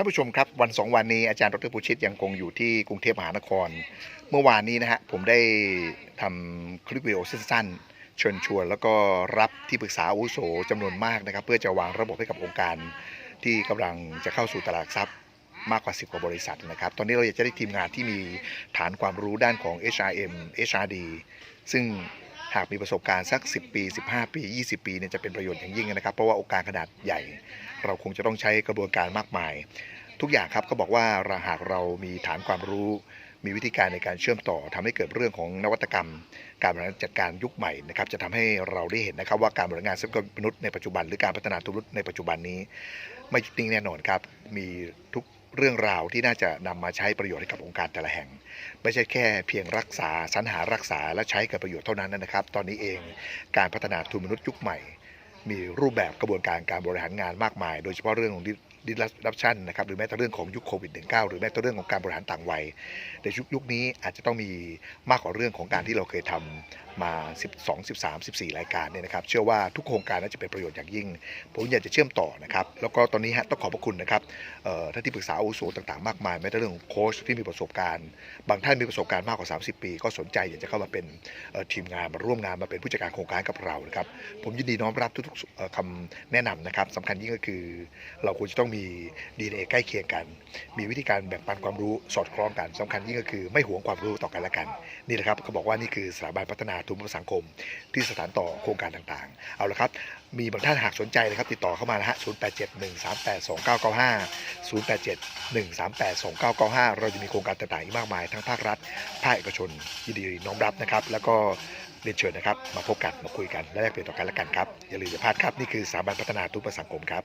ท่านผู้ชมครับวันสองวันนี้อาจารย์ดรปุชิตยังคงอยู่ที่กรุงเทพมหานคร เมื่อวานนี้นะฮะผมได้ทำคลิปวิดีโอสั้นๆเชิญชวน แล้วก็รับที่ปรึกษาอุโสจำนวนมากนะครับ เพื่อจะวางระบบให้กับองค์การที่กำลังจะเข้าสู่ตลาดหลักทรัพย์มากกว่า 10 กว่าบริษัทนะครับ ตอนนี้เราอยากจะได้ทีมงานที่มีฐานความรู้ด้านของ HRM HRD ซึ่ง หากมีประสบการณ์สัก 10 ปี 15 ปี 20 ปีเนี่ยจะเป็นประโยชน์อย่างยิ่งนะครับ เพราะว่าโอการขนาดใหญ่ เราคงจะต้องใช้กระบวนการมากมาย ทุกอย่างครับก็บอกว่าเราหากเรามีฐานความรู้ มีวิธีการในการเชื่อมต่อทำให้เกิดเรื่องของนวัตกรรม การบริหารจัดการยุคใหม่นะครับจะทำให้เราได้เห็นนะครับว่าการบริหารงานทรัพยากรมนุษย์ในปัจจุบันหรือการพัฒนาธุรกิจในปัจจุบันนี้ ไม่หยุดนิ่งแน่นอนครับมีทุก เรื่องราวที่น่าจะนำมาใช้ประโยชน์ให้กับองค์การแต่ละแห่ง ไม่ใช่แค่เพียงรักษาสรรหารักษาและใช้เกิดประโยชน์เท่านั้นนะครับ ตอนนี้เองการพัฒนาทุนมนุษย์ยุคใหม่ มีรูปแบบกระบวนการการบริหารงานมากมาย โดยเฉพาะเรื่องของดิรัปชันนะครับหรือแม้แต่เรื่องของยุคโควิด -19 หรือแม้แต่เรื่องของการบริหารต่างวัยในยุคยุคนี้อาจจะต้องมีมากกว่าเรื่องของการที่เราเคยทำ มา 12 13 14 รายการเนี่ยนะครับ เชื่อว่าทุกโครงการน่าจะเป็นประโยชน์อย่างยิ่ง ผมอยากจะเชื่อมต่อนะครับ แล้วก็ตอนนี้ฮะต้องขอบพระคุณนะครับเอ่อท่านที่ปรึกษาอาวุโสต่างๆ มากมายแม้แต่เรื่องของโค้ชที่มีประสบการณ์ บางท่านมีประสบการณ์มากกว่า 30 ปี ก็สนใจอยากจะเข้ามาเป็นทีมงานมาร่วมงานมาเป็นผู้จัดการโครงการกับเรานะครับ ผมยินดีน้อมรับทุกๆเอ่อคำแนะนำนะครับสำคัญยิ่งก็คือ เราควรจะต้องมี DNA ใกล้เคียงกัน มีวิธีการแบ่งปันความรู้สอดคล้องกันสำคัญยิ่งก็คือไม่หวงความรู้ต่อกันและกัน นี่แหละครับเขาบอกว่านี่คือสถาบันพัฒนาทุนสังคม ที่สถานต่อโครงการต่างๆ เอาละครับ มีบางท่านหากสนใจนะครับ ติดต่อเข้ามานะฮะ 0871382995 0871382995 เราจะมีโครงการต่างๆอีกมากมาย ทั้งภาครัฐ ภาคเอกชนยินดีน้อมรับนะครับ แล้วก็เรียนเชิญนะครับ มาพบกัน มาคุยกัน และแลกเปลี่ยนต่อกันและกันครับ อย่าลืมอย่าพลาดครับ นี่คือสถาบันพัฒนาทุนสังคมครับ